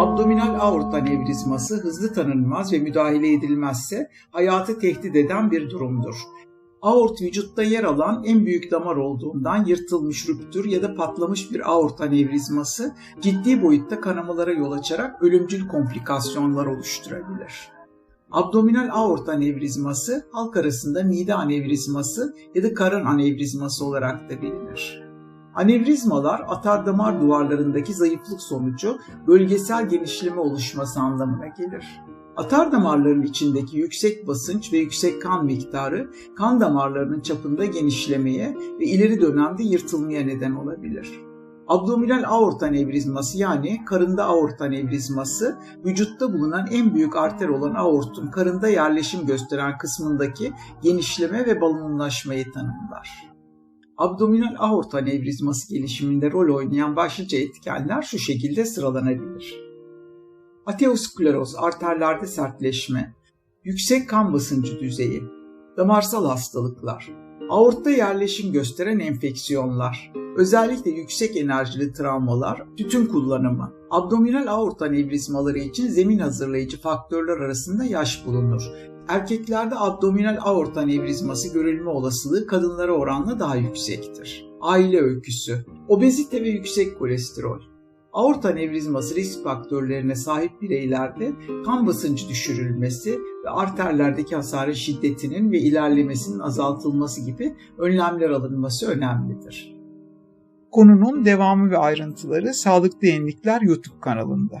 Abdominal aorta anevrizması hızlı tanınmaz ve müdahale edilmezse hayatı tehdit eden bir durumdur. Aort vücutta yer alan en büyük damar olduğundan yırtılmış rüptür ya da patlamış bir aort anevrizması ciddi boyutta kanamalara yol açarak ölümcül komplikasyonlar oluşturabilir. Abdominal aorta anevrizması halk arasında mide anevrizması ya da karın anevrizması olarak da bilinir. Anevrizmalar atardamar duvarlarındaki zayıflık sonucu bölgesel genişleme oluşması anlamına gelir. Atar damarların içindeki yüksek basınç ve yüksek kan miktarı kan damarlarının çapında genişlemeye ve ileri dönemde yırtılmaya neden olabilir. Abdominal aorta anevrizması yani karında aorta anevrizması vücutta bulunan en büyük arter olan aortun karında yerleşim gösteren kısmındaki genişleme ve balonlaşmayı tanımlar. Abdominal aorta anevrizması gelişiminde rol oynayan başlıca etkenler şu şekilde sıralanabilir. Ateoskleroz, arterlerde sertleşme, yüksek kan basıncı düzeyi, damarsal hastalıklar, aortta yerleşim gösteren enfeksiyonlar, özellikle yüksek enerjili travmalar, tütün kullanımı, abdominal aorta anevrizmaları için zemin hazırlayıcı faktörler arasında yaş bulunur. Erkeklerde abdominal aorta anevrizması görülme olasılığı kadınlara oranla daha yüksektir. Aile öyküsü, obezite ve yüksek kolesterol, Aorta anevrizması risk faktörlerine sahip bireylerde kan basıncı düşürülmesi ve arterlerdeki hasarın şiddetinin ve ilerlemesinin azaltılması gibi önlemler alınması önemlidir. Konunun devamı ve ayrıntıları Sağlıklı Yenilikler YouTube kanalında.